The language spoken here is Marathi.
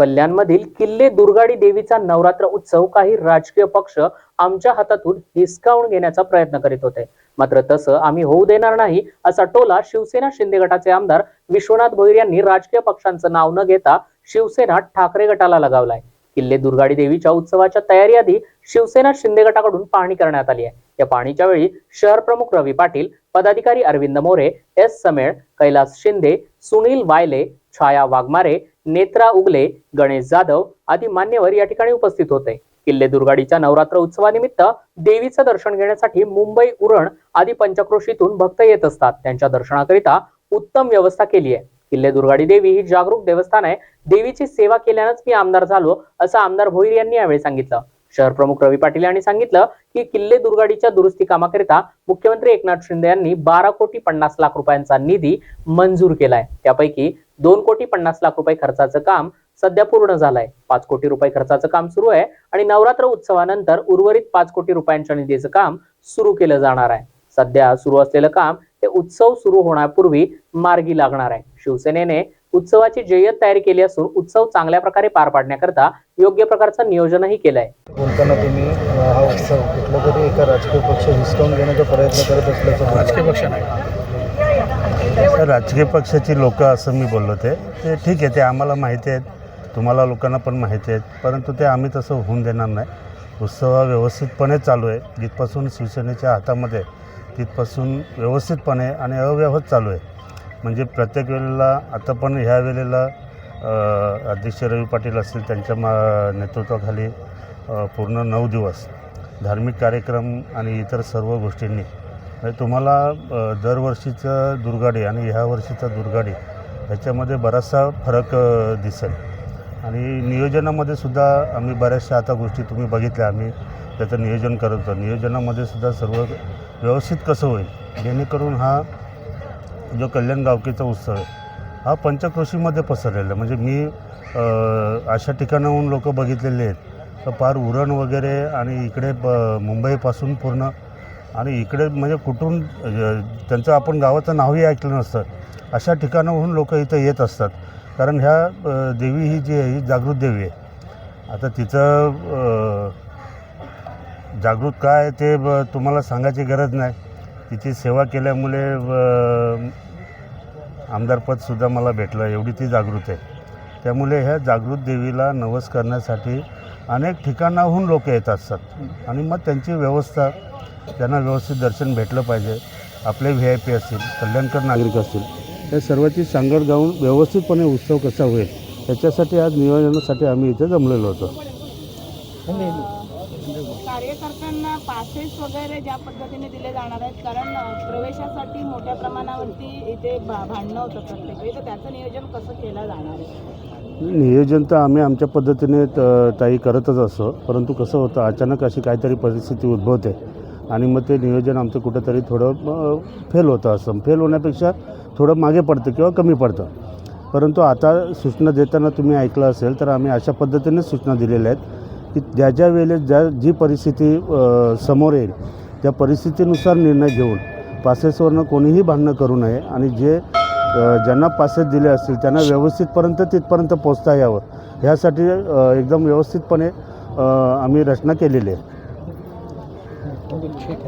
कल्याणमधील किल्ले दुर्गाडी देवीचा नवरात्र उत्सव काही राजकीय पक्ष आमच्या हातातून हिसकावून घेण्याचा प्रयत्न करीत होते. मात्र तसं आम्ही होऊ देणार नाही असा टोला शिवसेना शिंदे गटाचे आमदार विश्वनाथ भोईर यांनी राजकीय पक्षांचं नाव न घेता शिवसेना ठाकरे गटाला लगावलाय. किल्ले दुर्गाडी देवीच्या उत्सवाच्या तयारी आधी शिवसेना शिंदे गटाकडून पाहणी करण्यात आली आहे. या पाहणीच्या वेळी शहर प्रमुख रवी पाटील पदाधिकारी अरविंद मोरे एस समेळ कैलास शिंदे सुनील वायले छाया वाघमारे नेत्रा उगले गणेश जाधव आदी मान्यवर या ठिकाणी उपस्थित होते. किल्ले दुर्गाडीच्या नवरात्र उत्सवानिमित्त देवीचं दर्शन घेण्यासाठी मुंबई उरण आदी पंचक्रोशीतून भक्त येत असतात. त्यांच्या दर्शनाकरिता उत्तम व्यवस्था केली आहे. किल्ले दुर्गाडी देवी ही जागरूक देवस्थान आहे. देवीची सेवा केल्यानंच मी आमदार झालो असं आमदार भोईर यांनी यावेळी सांगितलं. शहर प्रमुख रवी पाटील यांनी सांगितलं की किल्ले दुर्गाडीच्या दुरुस्ती कामाकरिता मुख्यमंत्री एकनाथ शिंदे यांनी बारा कोटी पन्नास लाख रुपयांचा निधी मंजूर केलाय. त्यापैकी दोन कोटी पन्नास लाख रुपये खर्चाचं काम सध्या पूर्ण झालंय. पाच कोटी रुपये खर्चाचं काम सुरू आहे आणि नवरात्र उत्सवानंतर उर्वरित पाच कोटी रुपयांच्या निधीचं काम सुरू केलं जाणार आहे. सध्या सुरू असलेलं काम हे उत्सव सुरू होण्यापूर्वी मार्गी लागणार आहे. शिवसेनेने उत्सवाची जय्यत तयारी केली असून उत्सव चांगल्या प्रकारे पार पाडण्याकरता योग्य प्रकारचं नियोजनही केलंय. बोलताना तुम्ही अ, हा उत्सव कुठला तरी एका राजकीय पक्ष हिसकावून घेण्याचा प्रयत्न करत असल्याचं राजकीय पक्ष तर राजकीय पक्षाची लोकं असं मी बोललो ते. ते ठीक आहे ते आम्हाला माहिती आहेत. तुम्हाला लोकांना पण माहिती आहेत. परंतु ते आम्ही तसं होऊन देणार नाही. उत्सव हा व्यवस्थितपणे चालू आहे. जिथपासून शिवसेनेच्या हातामध्ये तिथपासून व्यवस्थितपणे आणि अव्यवहार चालू आहे. म्हणजे प्रत्येक वेळेला आता पण ह्या वेळेला अध्यक्ष रवी पाटील असतील त्यांच्या मा नेतृत्वाखाली पूर्ण नऊ दिवस धार्मिक कार्यक्रम आणि इतर सर्व गोष्टींनी म्हणजे तुम्हाला दरवर्षीचं दुर्गाडी आणि ह्या वर्षीचा दुर्गाडी ह्याच्यामध्ये बराचसा फरक दिसेल. आणि नियोजनामध्ये सुद्धा आम्ही बऱ्याचशा आता गोष्टी तुम्ही बघितल्या आम्ही त्याचं नियोजन करत होतो. नियोजनामध्ये सुद्धा सर्व व्यवस्थित कसं होईल? जेणेकरून हा जो कल्याण गावकीचा उत्सव आहे हा पंचक्रोशीमध्ये पसरलेला आहे. म्हणजे मी अशा ठिकाणाहून लोक बघितलेले आहेत. तर पार उरण वगैरे आणि इकडे ब मुंबईपासून पूर्ण आणि इकडे म्हणजे कुठून त्यांचं आपण गावाचं नावही ऐकलं नसतं. अशा ठिकाणाहून लोक इथं येत असतात. कारण ह्या देवी ही जी आहे ही जागृत देवी आहे. आता तिचं जागृत काय आहे ते ब- तुम्हाला सांगायची गरज नाही. तिची सेवा केल्यामुळे आमदारपदसुद्धा मला भेटलं. एवढी ती जागृत आहे. त्यामुळे ह्या जागृत देवीला नवस करण्यासाठी अनेक ठिकाणाहून लोक येत असतात. आणि मग त्यांची व्यवस्था त्यांना व्यवस्थित दर्शन भेटलं पाहिजे. आपले व्ही आय पी असतील कल्याणकर नागरिक असतील या सर्वांची सांगड गाऊन व्यवस्थितपणे उत्सव कसा होईल याच्यासाठी आज नियोजनासाठी आम्ही इथे जमलेलो होतो. कार्यकर्त्यांना पासेस वगैरे ज्या पद्धतीने दिले जाणार आहेत कारण प्रवेशासाठी मोठ्या प्रमाणावरती इथे भांडणं होतं प्रत्येक तर त्याचं नियोजन कसं केलं जाणार आहे? नियोजन तर आम्ही आमच्या पद्धतीने ताई करतच असतो परंतु कसं होतं अचानक अशी काहीतरी परिस्थिती उद्भवते. आणि मग ते नियोजन आमचं कुठंतरी थोडं फेल होतं असं. फेल होण्यापेक्षा थोडं मागे पडतं किंवा कमी पडतं. परंतु आता सूचना देताना तुम्ही ऐकलं असेल तर आम्ही अशा पद्धतीने सूचना दिलेल्या आहेत की ज्या ज्या वेळेस ज्या जी परिस्थिती समोर येईल त्या परिस्थितीनुसार निर्णय घेऊन पासेसवरनं कोणीही भांडणं करू नये आणि जे ज्यांना पासेस दिले असतील त्यांना व्यवस्थितपर्यंत तिथपर्यंत पोचता यावं. ह्यासाठी एकदम व्यवस्थितपणे आम्ही रचना केलेली आहे. round of chicken.